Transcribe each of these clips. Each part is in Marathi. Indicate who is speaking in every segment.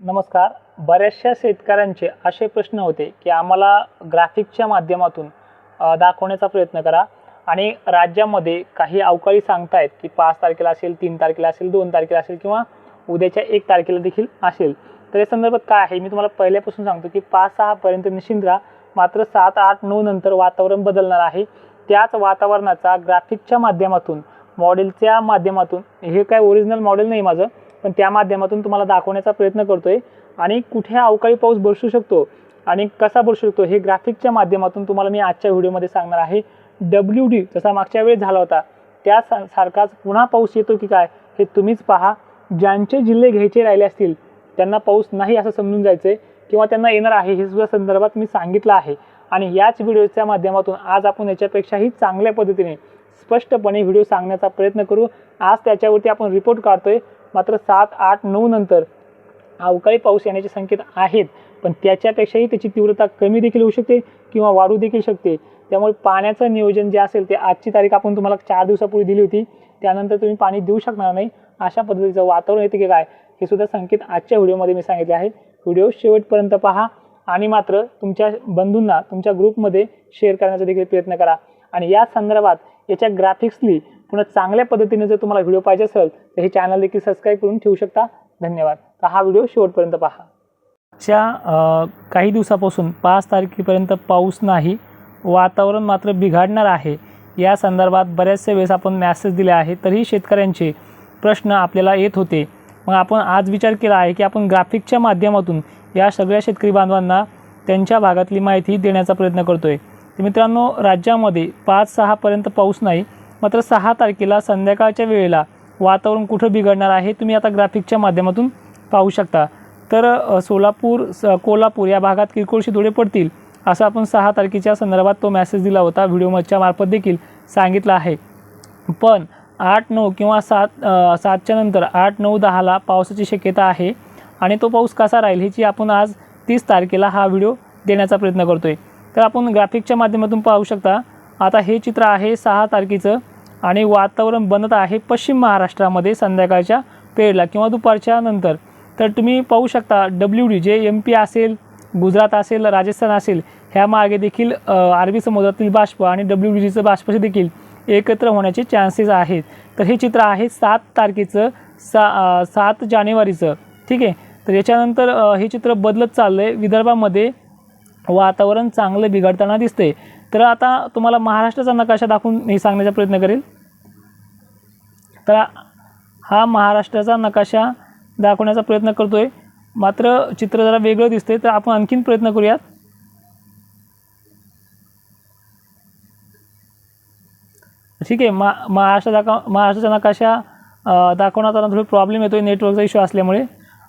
Speaker 1: नमस्कार. बऱ्याचशा शेतकऱ्यांचे असे प्रश्न होते की आम्हाला ग्राफिकच्या माध्यमातून दाखवण्याचा प्रयत्न करा आणि राज्यामध्ये काही अवकाळी सांगतायत की पाच तारखेला असेल तीन तारखेला असेल दोन तारखेला असेल किंवा उद्याच्या एक तारखेला देखील असेल. तर या संदर्भात काय आहे? मी तुम्हाला पहिल्यापासून सांगतो की पाच सहापर्यंत निश्चिंत राहा. मात्र सात आठ नऊ नंतर वातावरण बदलणार आहे. त्याच वातावरणाचा ग्राफिकच्या माध्यमातून मॉडेलच्या माध्यमातून हे काय ओरिजिनल मॉडेल नाही माझं. पण त्या माध्यमातून तुम्हाला दाखवण्याचा प्रयत्न करतोय. आणि कुठे अवकाळी पाऊस बरसू शकतो आणि कसा बरसू शकतो हे ग्राफिकच्या माध्यमातून तुम्हाला मी आजच्या व्हिडिओमध्ये सांगणार आहे. डब्ल्यू डी जसा मागच्या वेळेस झाला होता त्या सा- सारखाच पुन्हा पाऊस येतो की काय हे तुम्हीच पहा. ज्यांचे जिल्हे घ्यायचे राहिले असतील त्यांना पाऊस नाही असं समजून जायचं आहे किंवा त्यांना येणार आहे हे सुद्धा संदर्भात मी सांगितलं आहे. आणि याच व्हिडिओच्या माध्यमातून आज आपण याच्यापेक्षाही चांगल्या पद्धतीने स्पष्टपणे व्हिडिओ सांगण्याचा प्रयत्न करू. आज त्याच्यावरती आपण रिपोर्ट काढतोय. मात्र सात आठ नऊ नंतर अवकाळी पाऊस येण्याचे संकेत आहेत. पण त्याच्यापेक्षाही त्याची तीव्रता कमी देखील होऊ शकते किंवा वाढू देखील शकते. त्यामुळे पाण्याचं नियोजन जे असेल ते आजची तारीख आपण तुम्हाला चार दिवसापूर्वी दिली होती. त्यानंतर तुम्ही पाणी देऊ शकणार नाही. अशा पद्धतीचं वातावरण येते की काय हे सुद्धा संकेत आजच्या व्हिडिओमध्ये मी सांगितले आहे व्हिडिओ शेवटपर्यंत पहा आणि मात्र तुमच्या बंधूंना तुमच्या ग्रुपमध्ये शेअर करण्याचा देखील प्रयत्न करा. आणि या संदर्भात याच्या ग्राफिक्सली पुन्हा चांगल्या पद्धतीने जर तुम्हाला व्हिडिओ पाहिजे असेल तर हे चॅनल देखील सबस्क्राईब करून ठेवू शकता. धन्यवाद. तर हा व्हिडिओ शेवटपर्यंत पहा. च्या काही दिवसापासून पाच तारखेपर्यंत पाऊस नाही वातावरण मात्र बिघाडणार आहे. या संदर्भात बऱ्याचशा वेळेस आपण मॅसेज दिले आहे तरीही शेतकऱ्यांचे प्रश्न आपल्याला येत होते. मग आपण आज विचार केला आहे की आपण ग्राफिकच्या माध्यमातून या सगळ्या शेतकरी बांधवांना त्यांच्या भागातली माहिती देण्याचा प्रयत्न करतो आहे मित्रांनो राज्यामध्ये पाच सहापर्यंत पाऊस नाही मात्र सहा तारखेला संध्याकाळच्या वेळेला वातावरण कुठं बिघडणार आहे तुम्ही आता ग्राफिकच्या माध्यमातून पाहू शकता. तर सोलापूर स कोल्हापूर या भागात किरकोळशी धुळे पडतील असं आपण सहा तारखेच्या संदर्भात तो मेसेज दिला होता व्हिडिओच्या मार्फत देखील सांगितलं आहे. पण आठ नऊ किंवा सात सातच्या नंतर आठ नऊ दहाला पावसाची शक्यता आहे आणि तो पाऊस कसा राहील ह्याची आपण आज तीस तारखेला हा व्हिडिओ देण्याचा प्रयत्न करतो आहे तर आपण ग्राफिकच्या माध्यमातून पाहू शकता आता हे चित्र आहे सहा तारखेचं आणि वातावरण बनत आहे पश्चिम महाराष्ट्रामध्ये संध्याकाळच्या पेरला किंवा दुपारच्या नंतर. तर तुम्ही पाहू शकता W D J M P असेल गुजरात असेल राजस्थान असेल ह्या मार्गे देखील अरबी समुद्रातील बाष्प आणि डब्ल्यू डी जीचं बाष्प देखील एकत्र होण्याचे चान्सेस आहेत. तर हे चित्र आहे सात तारखेचं सा सात जानेवारीचं. ठीक आहे? तर याच्यानंतर हे चित्र बदलत चाललं आहे विदर्भामध्ये वातावरण चांगलं बिघडताना दिसतंय. तर आता तुम्हाला महाराष्ट्राचा नकाशा दाखवून हे सांगण्याचा प्रयत्न करेल. तर हा महाराष्ट्राचा नकाशा दाखवण्याचा प्रयत्न करतो आहे मात्र चित्र जरा वेगळं दिसतंय तर आपण आणखीन प्रयत्न करूयात. ठीक आहे मा महाराष्ट्र दाखव महाराष्ट्राचा नकाशा दाखवण्याचा थोडी प्रॉब्लेम येतो आहे नेटवर्कचा इश्यू असल्यामुळे.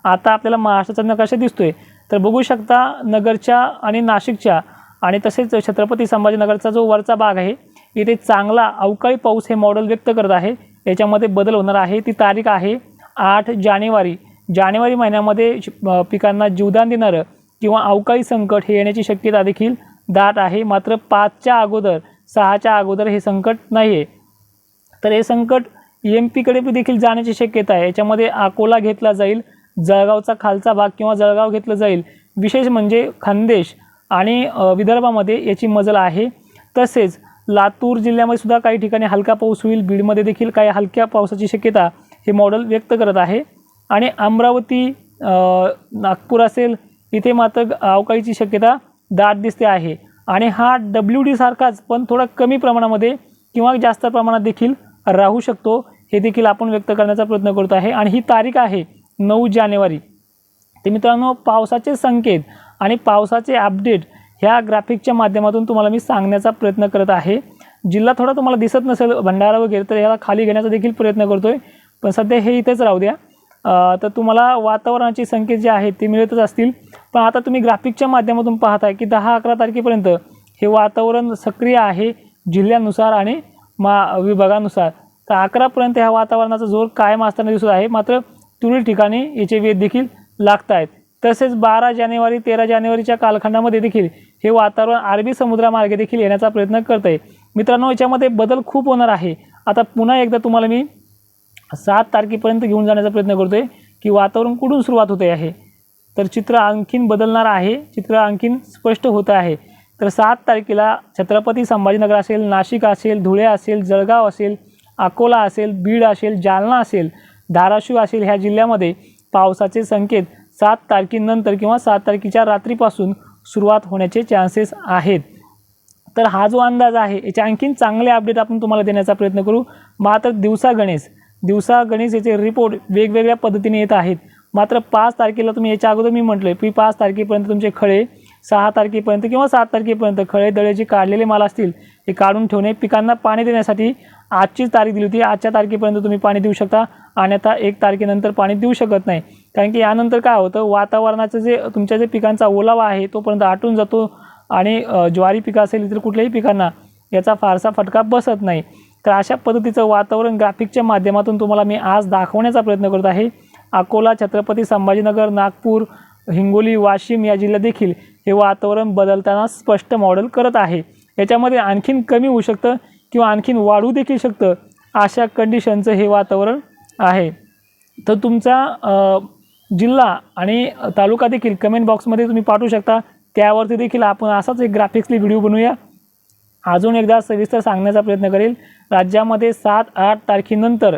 Speaker 1: आता आपल्याला महाराष्ट्राचा नकाशा दिसतो आहे तर बघू शकता नगरच्या आणि नाशिकच्या आणि तसेच छत्रपती संभाजीनगरचा जो वरचा भाग आहे इथे चांगला अवकाळी पाऊस हे मॉडेल व्यक्त करत आहे. याच्यामध्ये बदल होणार आहे. ती तारीख आहे आठ जानेवारी. जानेवारी महिन्यामध्ये श- पिकांना जीवदान देणारं किंवा अवकाळी संकट हे येण्याची शक्यता देखील दाट आहे. मात्र पाचच्या अगोदर सहाच्या अगोदर हे संकट नाही आहे तर हे संकट एम पीकडे देखील जाण्याची शक्यता आहे. याच्यामध्ये अकोला घेतला जाईल जळगावचा खालचा भाग किंवा जळगाव घेतलं जाईल. विशेष म्हणजे खानदेश आणि विदर्भामध्ये याची मजल आहे. तसेच लातूर जिल्ह्यामध्ये सुद्धा काही ठिकाणी हलका पाऊस होईल. बीडमध्ये देखील काही हलक्या पावसाची शक्यता हे मॉडेल व्यक्त करत आहे. आणि अमरावती नागपूर असेल इथे मात्र अवकाळीची शक्यता दाट दिसते आहे. आणि हा डब्ल्यू डी सारखाच पण थोडा कमी प्रमाणामध्ये किंवा जास्त प्रमाणात देखील राहू शकतो हे देखील आपण व्यक्त करण्याचा प्रयत्न करतो आहे. आणि ही तारीख आहे नऊ जानेवारी. ते मित्रांनो पावसाचे संकेत आणि पावसाचे अपडेट ह्या ग्राफिकच्या माध्यमातून तुम्हाला मी सांगण्याचा प्रयत्न करत आहे. जिल्हा थोडा तुम्हाला दिसत नसेल भंडारा वगैरे तर ह्याला खाली घेण्याचा देखील प्रयत्न करतो आहे पण सध्या हे इथेच राहू द्या. तर तुम्हाला वातावरणाचे संकेत जे आहेत ते मिळतच असतील. पण आता तुम्ही ग्राफिकच्या माध्यमातून पाहताय की दहा अकरा तारखेपर्यंत हे वातावरण सक्रिय आहे जिल्ह्यानुसार आणि मा विभागानुसार. तर अकरापर्यंत ह्या वातावरणाचा जोर कायम असताना दिसत आहे. मात्र तुरळक ठिकाणी याचे वेध देखील लागत आहेत तसेच बारा जानेवारी तेरा जानेवारीच्या कालखंडामध्ये देखील हे वातावरण अरबी समुद्रामार्गे देखील येण्याचा प्रयत्न करत आहे मित्रांनो याच्यामध्ये बदल खूप होणार आहे. आता पुन्हा एकदा तुम्हाला मी सात तारखेपर्यंत घेऊन जाण्याचा प्रयत्न करतो आहे की वातावरण कुठून सुरुवात होते आहे? तर चित्र आणखीन बदलणार आहे. चित्र आणखीन स्पष्ट होतं आहे. तर सात तारखेला छत्रपती संभाजीनगर असेल नाशिक असेल धुळे असेल जळगाव असेल अकोला असेल बीड असेल जालना असेल धाराशिव असेल ह्या जिल्ह्यामध्ये पावसाचे संकेत सात तारखेनंतर किंवा सात तारखेच्या रात्रीपासून सुरुवात होण्याचे चान्सेस आहेत. तर हा जो अंदाज आहे याचे आणखीन चांगले अपडेट आपण तुम्हाला देण्याचा प्रयत्न करू. मात्र दिवसा गणेश दिवसा गणेश याचे रिपोर्ट वेगवेगळ्या पद्धतीने येत आहेत. मात्र पाच तारखेला तुम्ही याच्या अगोदर मी म्हटलं की पाच तारखेपर्यंत तुमचे खळे सहा तारखेपर्यंत किंवा सात तारखेपर्यंत खळे दळे जे काढलेले माल असतील ते काढून ठेवणे पिकांना पाणी देण्यासाठी आजचीच तारीख दिली होती. आजच्या तारखेपर्यंत तुम्ही पाणी देऊ शकता. आणि आता एक तारखेनंतर पाणी देऊ शकत नाही. कारण की यानंतर काय होतं वातावरणाचं जे तुमच्या जे पिकांचा ओलावा आहे तोपर्यंत आटून जातो आणि ज्वारी पिकं असेल इतर कुठल्याही पिकांना याचा फारसा फटका बसत नाही. तर अशा पद्धतीचं वातावरण ग्राफिकच्या माध्यमातून तुम्हाला मी आज दाखवण्याचा प्रयत्न करत आहे. अकोला छत्रपती संभाजीनगर नागपूर हिंगोली वाशिम या जिल्ह्यात देखील हे वातावरण बदलताना स्पष्ट मॉडेल करत आहे. याच्यामध्ये आणखीन कमी होऊ शकतं किंवा आणखीन वाढू देखील शकतं अशा कंडिशनचं हे वातावरण आहे. तर तुमचा जिल्हा आणि तालुका देखील कमेंट बॉक्समध्ये तुम्ही पाठवू शकता. त्यावरती देखील आपण असाच एक ग्राफिक्सली व्हिडिओ बनवूया. अजून एकदा सविस्तर सांगण्याचा प्रयत्न करेल. राज्यामध्ये सात आठ तारखेनंतर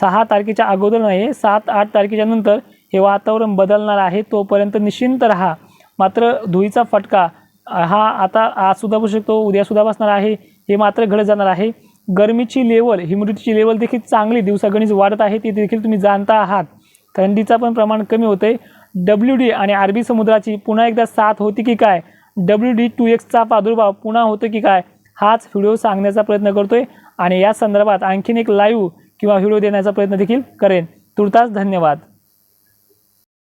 Speaker 1: सहा तारखेच्या अगोदर नाही सात आठ तारखेच्या नंतर हे वातावरण बदलणार आहे तोपर्यंत निश्चिंत राहा. मात्र धुळीचा फटका हा आता आजसुद्धा बसू शकतो उद्यासुद्धा बसणार आहे हे मात्र घडत जाणार आहे. गरमीची लेवल ह्युमिडिटीची लेवल देखील चांगली दिवसागणिक वाढत आहे ती देखील तुम्ही जाणता आहात. थंडीचा पण प्रमाण कमी होतं आहे डब्ल्यू डी आणि अरबी समुद्राची पुन्हा एकदा साथ होती की काय? डब्ल्यू डी टू एक्सचा प्रादुर्भाव पुन्हा होतो की काय? हाच व्हिडिओ सांगण्याचा प्रयत्न करतो आहे आणि या संदर्भात आणखीन एक लाईव्ह किंवा व्हिडिओ देण्याचा प्रयत्न देखील करेन. तुर्तास धन्यवाद.